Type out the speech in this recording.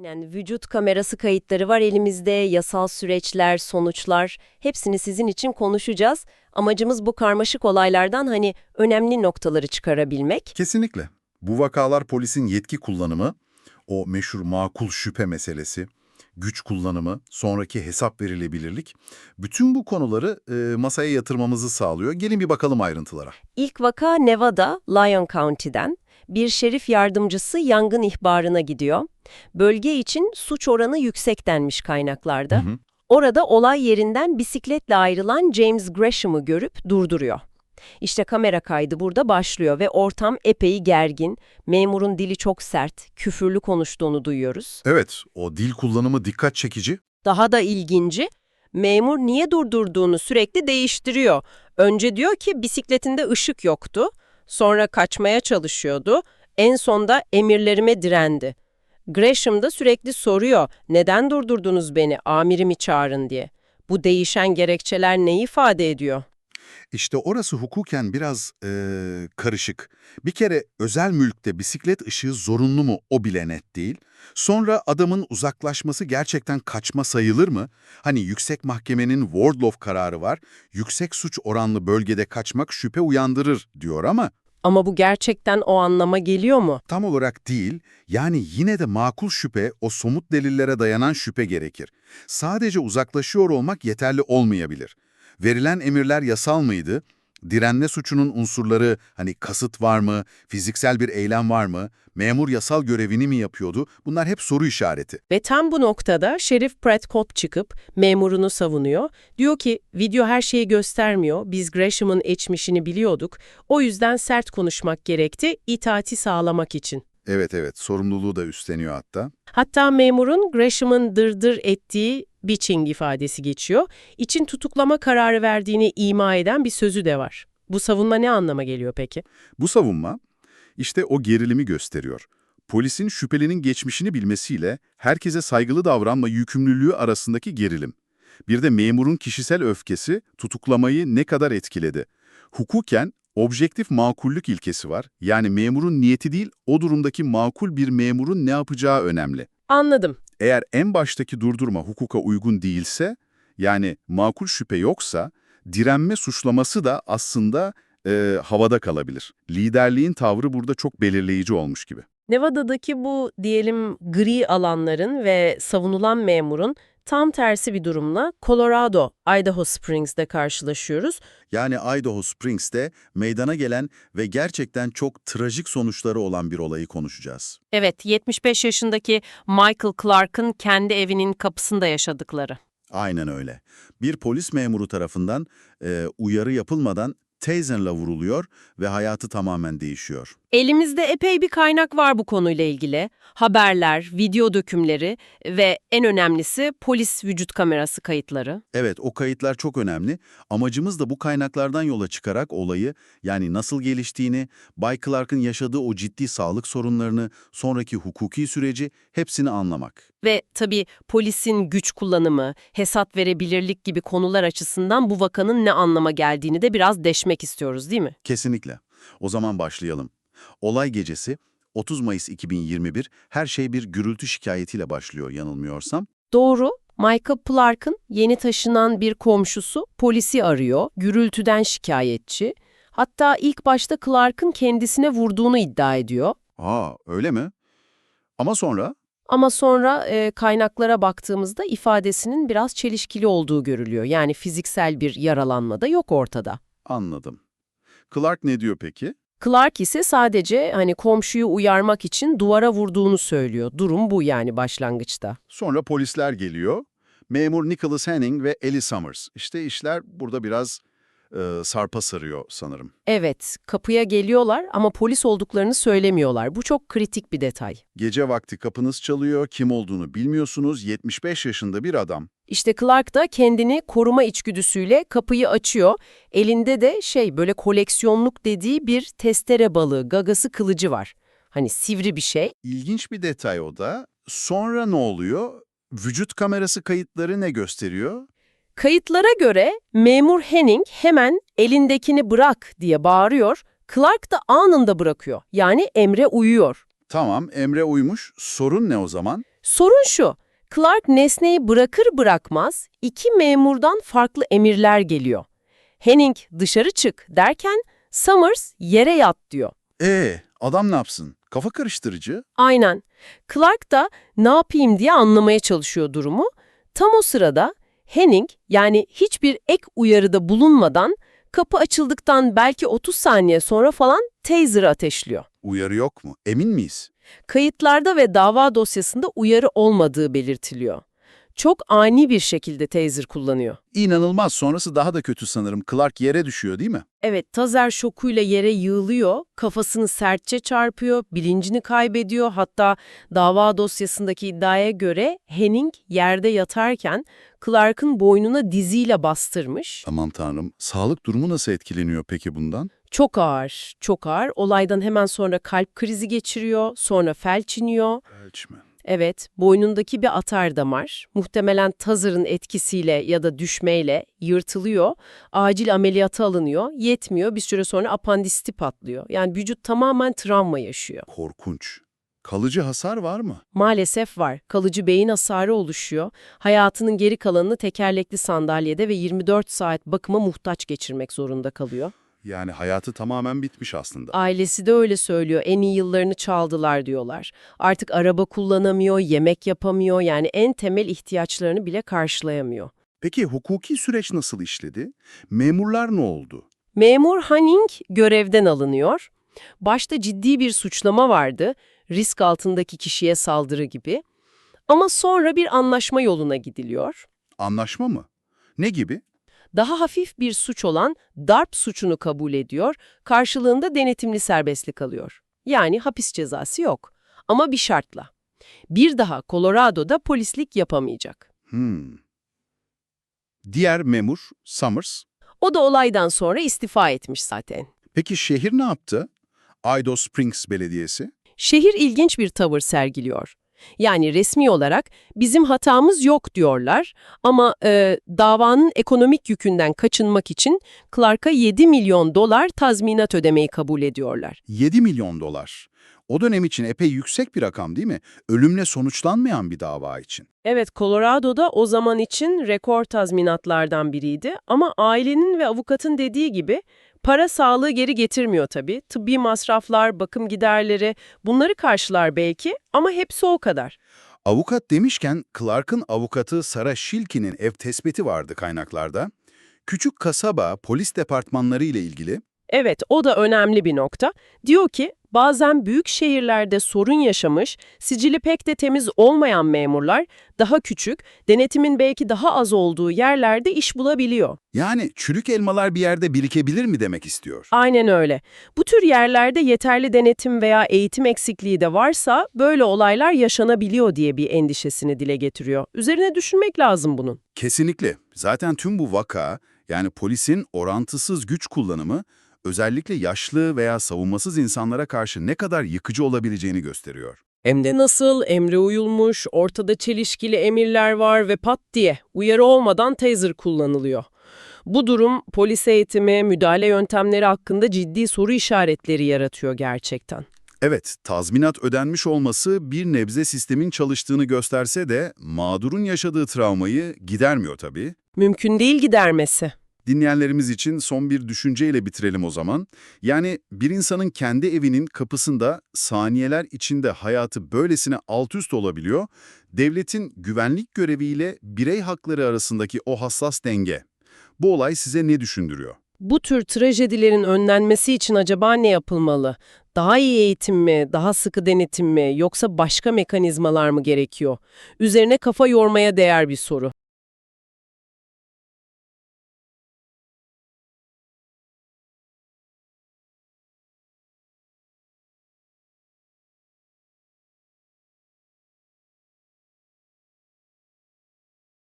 Aynen vücut kamerası kayıtları var elimizde, yasal süreçler, sonuçlar hepsini sizin için konuşacağız. Amacımız bu karmaşık olaylardan hani önemli noktaları çıkarabilmek. Kesinlikle. Bu vakalar polisin yetki kullanımı, o meşhur makul şüphe meselesi, güç kullanımı, sonraki hesap verilebilirlik, bütün bu konuları e, masaya yatırmamızı sağlıyor. Gelin bir bakalım ayrıntılara. İlk vaka Nevada, Lyon County'den. Bir şerif yardımcısı yangın ihbarına gidiyor. Bölge için suç oranı yüksek denmiş kaynaklarda. Hı hı. Orada olay yerinden bisikletle ayrılan James Gresham'ı görüp durduruyor. İşte kamera kaydı burada başlıyor ve ortam epey gergin. Memurun dili çok sert, küfürlü konuştuğunu duyuyoruz. Evet, o dil kullanımı dikkat çekici. Daha da ilginci, memur niye durdurduğunu sürekli değiştiriyor. Önce diyor ki bisikletinde ışık yoktu, sonra kaçmaya çalışıyordu, en sonda emirlerime direndi. Gresham da sürekli soruyor, neden durdurdunuz beni, amirimi çağırın diye. Bu değişen gerekçeler ne ifade ediyor? İşte orası hukuken biraz eee, karışık. Bir kere özel mülkte bisiklet ışığı zorunlu mu o bile net değil. Sonra adamın uzaklaşması gerçekten kaçma sayılır mı? Hani yüksek mahkemenin Wardlaw kararı var. Yüksek suç oranlı bölgede kaçmak şüphe uyandırır diyor ama Ama bu gerçekten o anlama geliyor mu? tam olarak değil. Yani yine de makul şüphe, o somut delillere dayanan şüphe gerekir. Sadece uzaklaşıyor olmak yeterli olmayabilir. Verilen emirler yasal mıydı? Direnme suçunun unsurları hani kasıt var mı, fiziksel bir eylem var mı, memur yasal görevini mi yapıyordu? Bunlar hep soru işareti. Ve tam bu noktada Şerif Prescott çıkıp memurunu savunuyor. Diyor ki video her şeyi göstermiyor. Biz Gresham'ın geçmişini biliyorduk. O yüzden sert konuşmak gerekti itaati sağlamak için. Evet evet, sorumluluğu da üstleniyor hatta. Hatta memurun Gresham'ın dırdır ettiği bitching ifadesi geçiyor. İçin tutuklama kararı verdiğini ima eden bir sözü de var. Bu savunma ne anlama geliyor peki? Bu savunma işte o gerilimi gösteriyor. Polisin şüphelinin geçmişini bilmesiyle herkese saygılı davranma yükümlülüğü arasındaki gerilim. Bir de memurun kişisel öfkesi tutuklamayı ne kadar etkiledi. Hukuken objektif makullük ilkesi var. Yani memurun niyeti değil, o durumdaki makul bir memurun ne yapacağı önemli. Anladım. Eğer en baştaki durdurma hukuka uygun değilse, yani makul şüphe yoksa, direnme suçlaması da aslında e, havada kalabilir. Liderliğin tavrı burada çok belirleyici olmuş gibi. Nevada'daki bu diyelim gri alanların ve savunulan memurun tam tersi bir durumla Colorado, Idaho Springs'de karşılaşıyoruz. Yani Idaho Springs'te meydana gelen ve gerçekten çok trajik sonuçları olan bir olayı konuşacağız. Evet, 75 yaşındaki Michael Clark'ın kendi evinin kapısında yaşadıkları. Aynen öyle. Bir polis memuru tarafından e, uyarı yapılmadan taser'la vuruluyor ve hayatı tamamen değişiyor. Elimizde epey bir kaynak var bu konuyla ilgili. Haberler, video dökümleri ve en önemlisi polis vücut kamerası kayıtları. Evet, o kayıtlar çok önemli. Amacımız da bu kaynaklardan yola çıkarak olayı, yani nasıl geliştiğini, Bay Clark'ın yaşadığı o ciddi sağlık sorunlarını, sonraki hukuki süreci hepsini anlamak. Ve tabii polisin güç kullanımı, hesap verebilirlik gibi konular açısından bu vakanın ne anlama geldiğini de biraz deşmek istiyoruz değil mi? Kesinlikle. O zaman başlayalım. Olay gecesi 30 Mayıs 2021 her şey bir gürültü şikayetiyle başlıyor yanılmıyorsam. Doğru. Michael Clark'ın yeni taşınan bir komşusu polisi arıyor, gürültüden şikayetçi. Hatta ilk başta Clark'ın kendisine vurduğunu iddia ediyor. Aa öyle mi? Ama sonra Ama sonra e, kaynaklara baktığımızda ifadesinin biraz çelişkili olduğu görülüyor. Yani fiziksel bir yaralanma da yok ortada. Anladım. Clark ne diyor peki? Clark ise sadece hani komşuyu uyarmak için duvara vurduğunu söylüyor. Durum bu yani başlangıçta. Sonra polisler geliyor. Memur Nicholas Henning ve Ellie Summers. İşte işler burada biraz e, sarpa sarıyor sanırım. Evet, kapıya geliyorlar ama polis olduklarını söylemiyorlar. Bu çok kritik bir detay. Gece vakti kapınız çalıyor, kim olduğunu bilmiyorsunuz, 75 yaşında bir adam. İşte Clark da kendini koruma içgüdüsüyle kapıyı açıyor. Elinde de şey böyle koleksiyonluk dediği bir testere balığı, gagası kılıcı var. Hani sivri bir şey. İlginç bir detay o da. Sonra ne oluyor? Vücut kamerası kayıtları ne gösteriyor? Kayıtlara göre memur Henning hemen elindekini bırak diye bağırıyor. Clark da anında bırakıyor. Yani emre uyuyor. Tamam, Emre uymuş. Sorun ne o zaman? Sorun şu, Clark nesneyi bırakır bırakmaz iki memurdan farklı emirler geliyor. Henning dışarı çık derken Summers yere yat diyor. Ee, adam ne yapsın? Kafa karıştırıcı. Aynen. Clark da ne yapayım diye anlamaya çalışıyor durumu. Tam o sırada Henning yani hiçbir ek uyarıda bulunmadan kapı açıldıktan belki 30 saniye sonra falan taser'ı ateşliyor. Uyarı yok mu? Emin miyiz? Kayıtlarda ve dava dosyasında uyarı olmadığı belirtiliyor. Çok ani bir şekilde taser kullanıyor. İnanılmaz. Sonrası daha da kötü sanırım. Clark yere düşüyor değil mi? Evet, tazer şokuyla yere yığılıyor, kafasını sertçe çarpıyor, bilincini kaybediyor. Hatta dava dosyasındaki iddiaya göre Henning yerde yatarken Clark'ın boynuna diziyle bastırmış. Aman tanrım. Sağlık durumu nasıl etkileniyor peki bundan? Çok ağır, çok ağır. Olaydan hemen sonra kalp krizi geçiriyor, sonra felç iniyor. Felç mi? Evet, boynundaki bir atar damar, muhtemelen tazırın etkisiyle ya da düşmeyle yırtılıyor, acil ameliyata alınıyor, yetmiyor, bir süre sonra apandisti patlıyor. Yani vücut tamamen travma yaşıyor. Korkunç. Kalıcı hasar var mı? Maalesef var, kalıcı beyin hasarı oluşuyor, hayatının geri kalanını tekerlekli sandalyede ve 24 saat bakıma muhtaç geçirmek zorunda kalıyor. Yani hayatı tamamen bitmiş aslında. Ailesi de öyle söylüyor. En iyi yıllarını çaldılar diyorlar. Artık araba kullanamıyor, yemek yapamıyor. Yani en temel ihtiyaçlarını bile karşılayamıyor. Peki hukuki süreç nasıl işledi? Memurlar ne oldu? Memur Hanning görevden alınıyor. Başta ciddi bir suçlama vardı. Risk altındaki kişiye saldırı gibi. Ama sonra bir anlaşma yoluna gidiliyor. Anlaşma mı? Ne gibi? Daha hafif bir suç olan darp suçunu kabul ediyor, karşılığında denetimli serbestlik alıyor. Yani hapis cezası yok. Ama bir şartla. Bir daha Colorado'da polislik yapamayacak. Hmm. Diğer memur Summers. O da olaydan sonra istifa etmiş zaten. Peki şehir ne yaptı? Idaho Springs Belediyesi. Şehir ilginç bir tavır sergiliyor. Yani resmi olarak bizim hatamız yok diyorlar ama e, davanın ekonomik yükünden kaçınmak için Clark'a 7 milyon dolar tazminat ödemeyi kabul ediyorlar. 7 milyon dolar. O dönem için epey yüksek bir rakam değil mi? Ölümle sonuçlanmayan bir dava için. Evet, Colorado'da o zaman için rekor tazminatlardan biriydi ama ailenin ve avukatın dediği gibi para sağlığı geri getirmiyor tabii. Tıbbi masraflar, bakım giderleri bunları karşılar belki ama hepsi o kadar. Avukat demişken Clark'ın avukatı Sarah Shilke'nin ev tespiti vardı kaynaklarda. Küçük kasaba polis departmanları ile ilgili Evet, o da önemli bir nokta. Diyor ki, bazen büyük şehirlerde sorun yaşamış, sicili pek de temiz olmayan memurlar, daha küçük, denetimin belki daha az olduğu yerlerde iş bulabiliyor. yani çürük elmalar bir yerde birikebilir mi demek istiyor. Aynen öyle. Bu tür yerlerde yeterli denetim veya eğitim eksikliği de varsa, böyle olaylar yaşanabiliyor diye bir endişesini dile getiriyor. Üzerine düşünmek lazım bunun. Kesinlikle. Zaten tüm bu vaka yani polisin orantısız güç kullanımı özellikle yaşlı veya savunmasız insanlara karşı ne kadar yıkıcı olabileceğini gösteriyor. Hem de nasıl, emre uyulmuş, ortada çelişkili emirler var ve pat diye uyarı olmadan taser kullanılıyor. Bu durum polis eğitimi, müdahale yöntemleri hakkında ciddi soru işaretleri yaratıyor gerçekten. Evet, tazminat ödenmiş olması bir nebze sistemin çalıştığını gösterse de mağdurun yaşadığı travmayı gidermiyor tabii. Mümkün değil gidermesi. Dinleyenlerimiz için son bir düşünceyle bitirelim o zaman. Yani bir insanın kendi evinin kapısında saniyeler içinde hayatı böylesine alt üst olabiliyor. Devletin güvenlik göreviyle birey hakları arasındaki o hassas denge. Bu olay size ne düşündürüyor? Bu tür trajedilerin önlenmesi için acaba ne yapılmalı? Daha iyi eğitim mi, daha sıkı denetim mi, yoksa başka mekanizmalar mı gerekiyor? Üzerine kafa yormaya değer bir soru.